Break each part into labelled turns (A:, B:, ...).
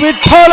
A: विठ्ठल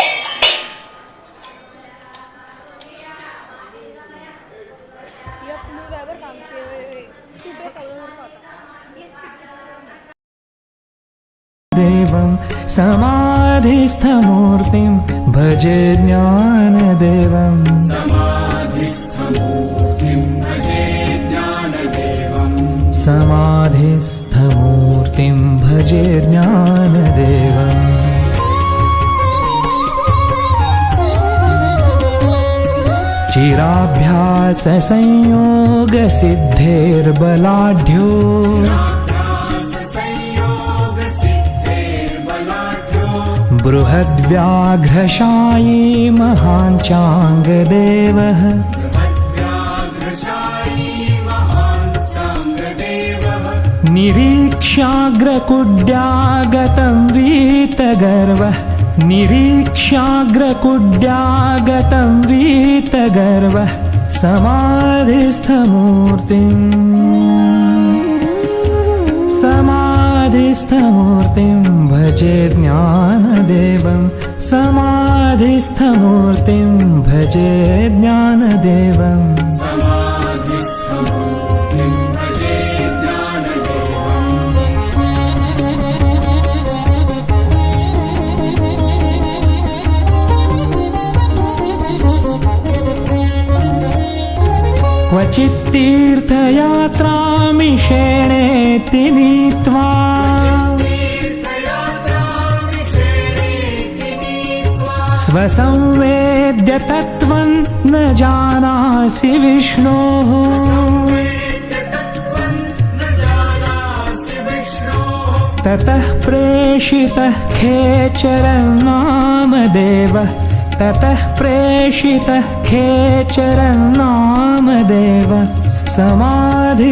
B: समाधिस्थमूर्तिं भजे ज्ञानदेवम्। समाधिस्थमूर्तिं भजे ज्ञानदेवम्। चिराभ्याससंयोगसिद्धेर्बलाढ्यो बृहद्व्याघ्रशायी महाञ्चाङ्गदेवः निरीक्ष्याग्रकुड्यागतं वीतगर्वः। निरीक्ष्याग्रकुड्यागतं वीतगर्वः। समाधिस्थमूर्तिम् समाधिस्थमूर्तिं भजे ज्ञानदेवं समाधिस्थमूर्तिं भजे ज्ञानदेवम् क्वचित् तीर्थयात्रामिषेणेति नीत्वा स्वसंवेद्य तत्त्वं न जानासि विष्णोः। ततः प्रेषितः खेचरं नामदेवः ततः प्रेषितः खेचरं नामदेव समाधिस्थमूर्तिम्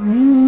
B: Mm.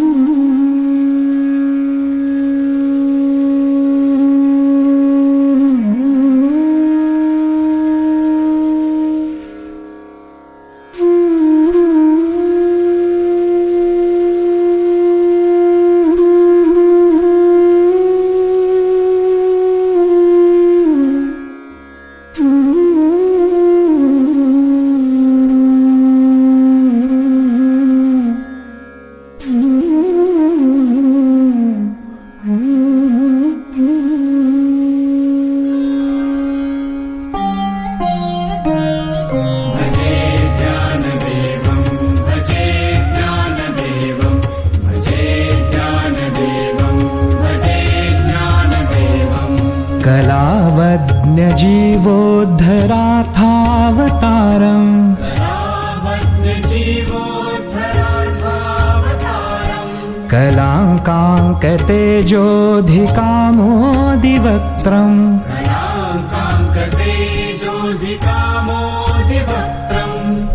B: तेजोधिकामोदिवक्त्रम्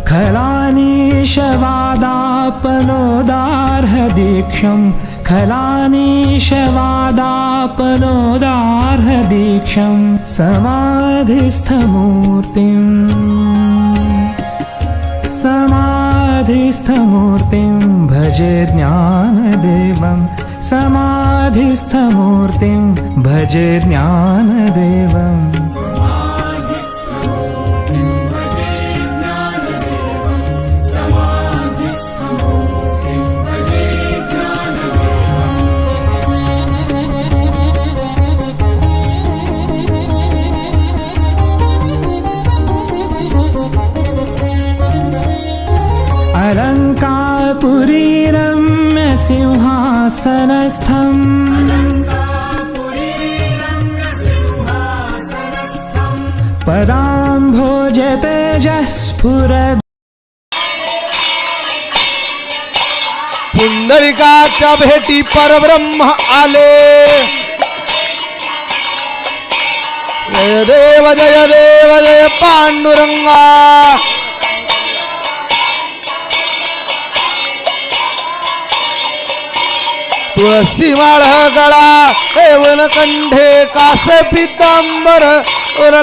B: खलानीशवादापनोदार्हदीक्षम् खलानीशवादापनोदार्हदीक्षम् समाधिस्थमूर्तिम्। समाधिस्थमूर्तिम्। भजे ज्ञानदेवम्। समाधिस्थमूर्तिं भजे ज्ञानदेवम्। अलङ्कारपुरीरम्य पदाम्भोजतेजः स्फुरद्
A: पुंडलिकाच्या भेटी परब्रह्म आले. जय देव जय देव जय पांडुरंगा. तुळशी माळ गळा देवन कंठे कास पितांबर ओर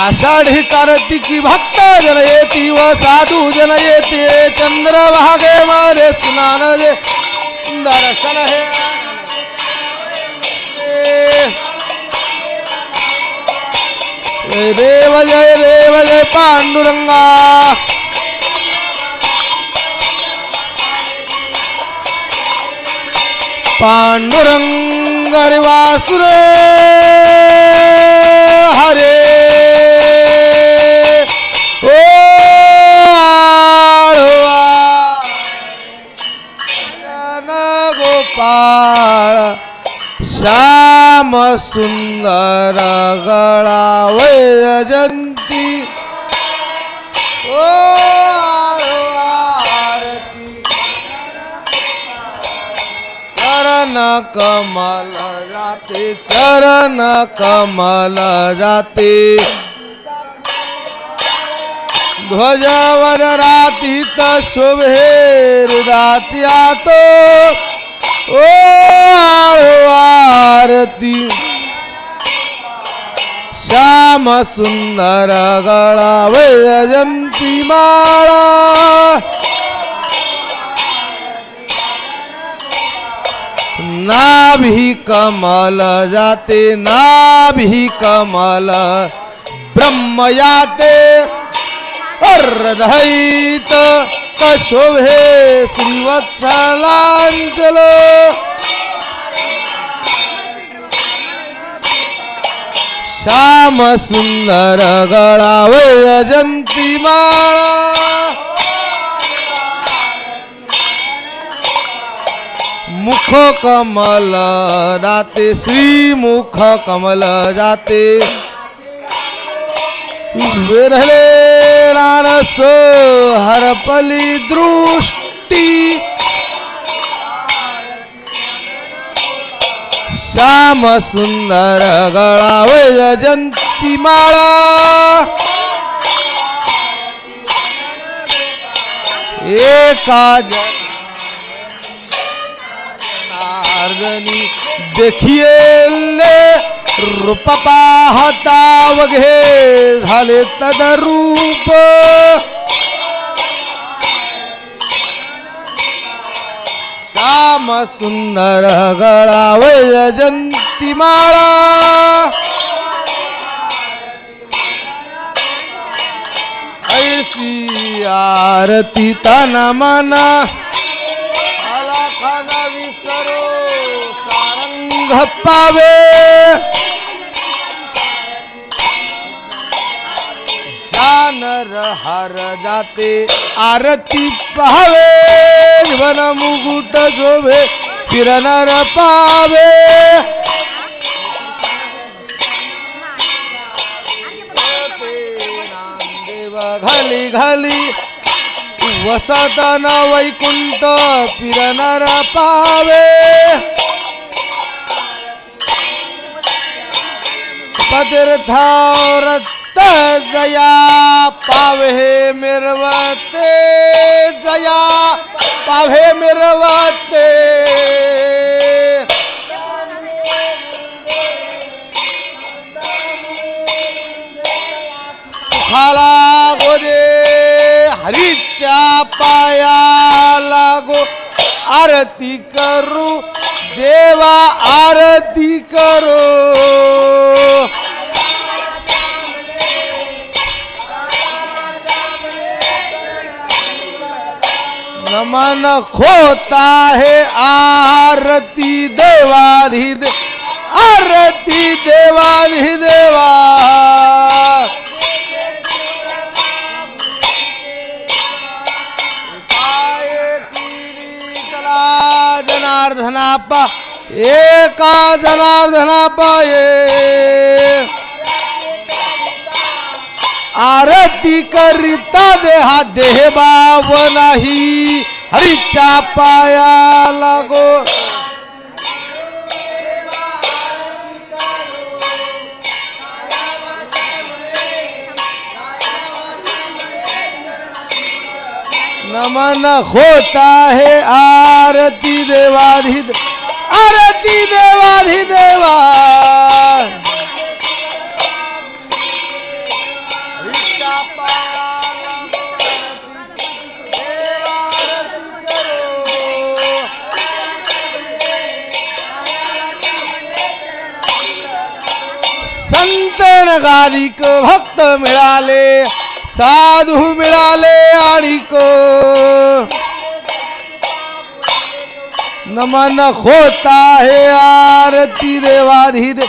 A: आषाढी कार्तिकी भक्त जन येती व साधू जन येते चंद्रभागे मारे स्नान दर्शन हे जय देव जय देव जय पांडुरंगा. पांडुरंग वासुरे हरे. ओ गोपाळ श्याम सुंदर गळा. वैजंती ओ चरण कमल जाते, चरण कमल जाते। ध्वजवर रातीत शोभे रात्या तो ओ आरती। श्याम सुंदर गळा वैजयंती माळा नाभी कमल जाते नाभी कमल ब्रह्म याते हृदयित कशोभे श्रीवत्सलांचल श्याम सुंदर गळा वैजंती माळा. मुख कमल जाते श्री मुख कमल जाते. विरले रारसो हरपली दृष्टी. श्याम सुंदर गळा वैजंती माळा. एका जनार्दनी नारदनी देखिले रूप पाहता वघे झाले तदरूप. श्याम सुंदर गळा वैजंती माळा. ऐशी आरती तन मना. आला विसरो सारंग पावे. जानर हर जाते आरती पाहावे वन मुकुट शोभे फिरणार पावे घाली घाली वसताना वैकुंठ फिरणार पावे पतीर्थावरत जया पावे मिरवते जया पावे मिरवते। खाला गोदे हरीच्या पाया लागो आरती करू देवा आरती करू। नमन खोता है आरती देवाधि आरती देवाधि देवा जनार्दनापा, एका जनार्दनापा ये। आरती करिता देहा देह बाव नाही। हरीच्या पाया लागो। नमन होता है आरती देवाधि आरती देवाधि देवा को भक्त मिळाले साधू मिळाले को। नमन होता है आरती देवाधि दे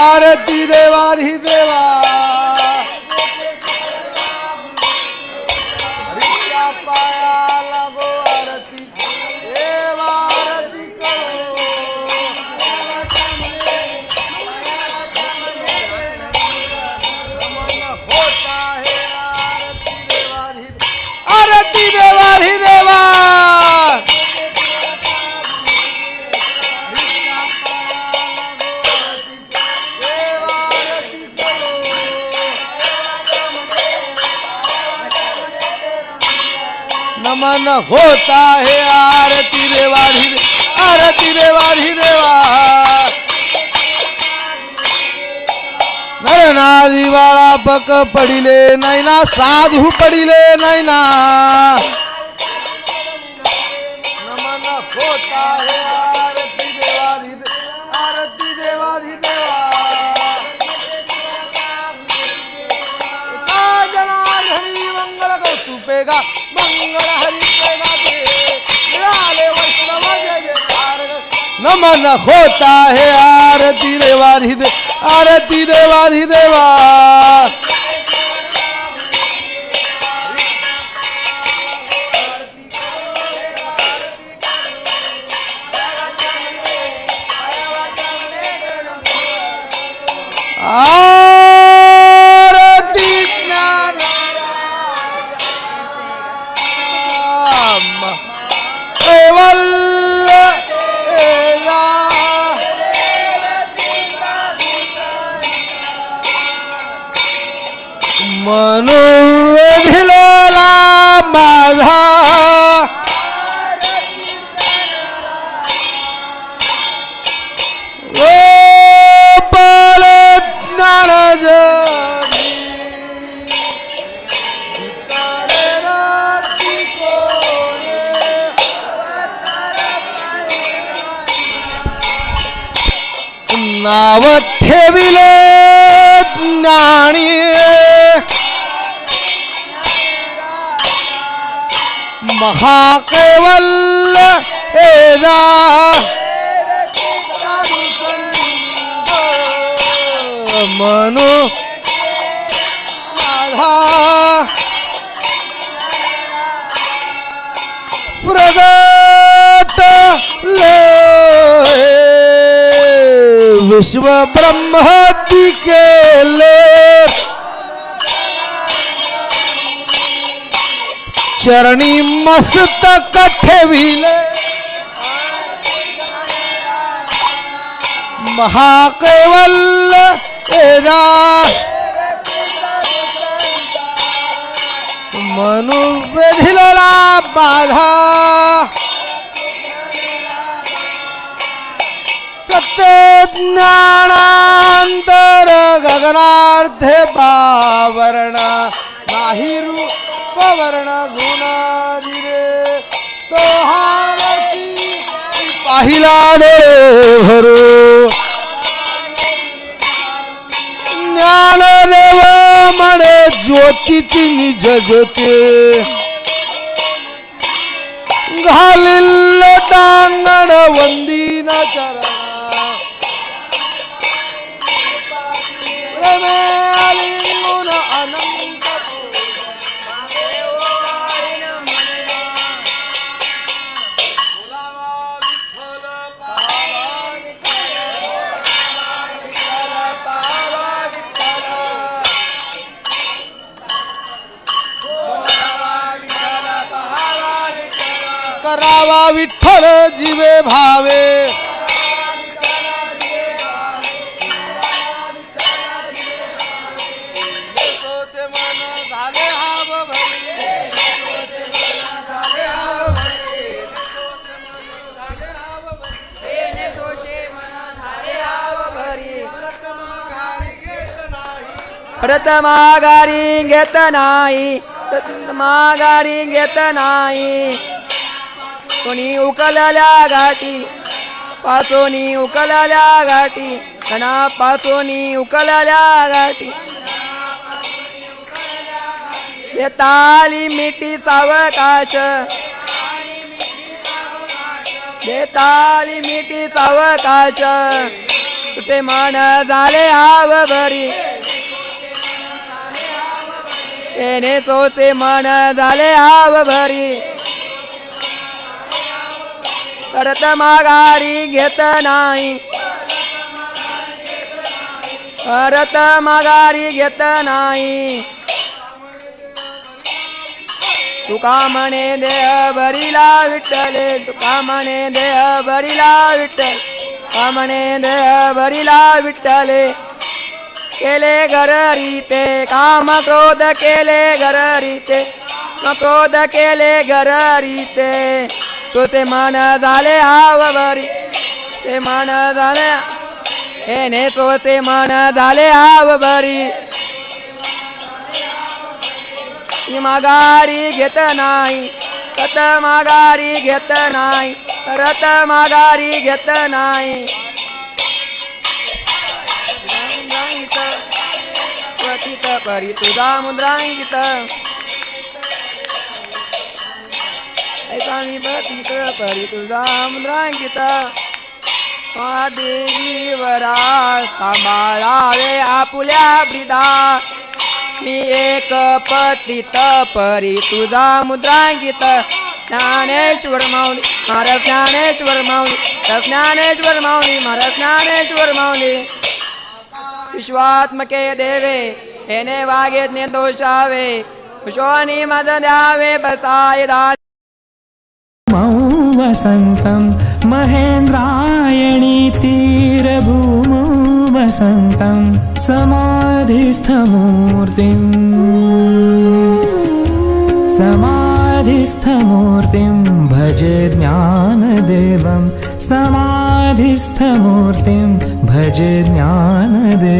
A: आरती देवाधि देवा होता है आरती देवाधी आरती देवाधी देवा. नरनारी दिवाळा पक पडिले नाही ना साधू पडिले नाही नमन होता है आरती देवाधी दे आरती देवार हृदेवा आ नाव ठेविले ज्ञानी. महाकैवल्य हेजा मनु माझा प्रगट विश्व ब्रह्मति के ले चरणी मस्त कठे कठविले महाकेवल एरा मनु बेधिला बाधा। ज्ञानांतर गगनार्धे पावर्ण नाही रूपवर्ण गुणादिरे। तो पाहिला रे भरू। ज्ञानदेव म्हणे ज्योतीची निज ज्योती। घालिल टांगण वंदीन चरण। करावा विठ्ठल जीवे भावे
C: माघारी घेत नाही माघारी घेत नाही कोणी उकलल्या घाटी पाचोनी उकलल्या घाटी कणा पाचोनी उकलल्या घाटी. देताली मिठी सावकाश देताली मिठी सावकाश तुझे मन झाले आव येणे सोचे मन झाले आव भरी करत माघारी घेत नाही. करत माघारी घेत नाही. तुका म्हणे देह बरीला विठ्ठले तुका म्हणे देह बरीला विठ्ठल तुका म्हणे देह बरीला विठ्ठले. केले घर रीते काम क्रोध केले घर रीते क्रोध केले घर रीते. तो ते मन झाले आवरी ते मन झाले हेने तो ते मन झाले आवरी. ती माघारी घेत नाही कत माघारी घेत नाही रत माघारी घेत नाही. पतित परी तुझा मुद्रांकित ऐका मी पतित परी तुझा मुद्रांकित देवी वरा सांभाळावे आपुल्या ब्रिदा मी एक पतित परी तुझा मुद्रांकित ज्ञानेश्वर माऊली महाराज ज्ञानेश्वर माऊली ज्ञानेश्वर माऊली महाराज ज्ञानेश्वर माऊली। विश्वात्मके देवे हेने वागेज्ञ दोषावे कुशोनी मद द्यावे बसाय दार
B: वसन्तं महेन्द्रायणी तीरभूमौ वसन्तं समाधिस्थमूर्तिम् समाधिस्थमूर्तिं भजे ज्ञानदेवं समाधिस्थमूर्तिं भजे ज्ञानदेवम्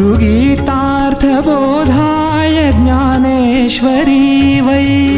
B: ऋगीतार्थबोधाय ज्ञानेश्वरी वै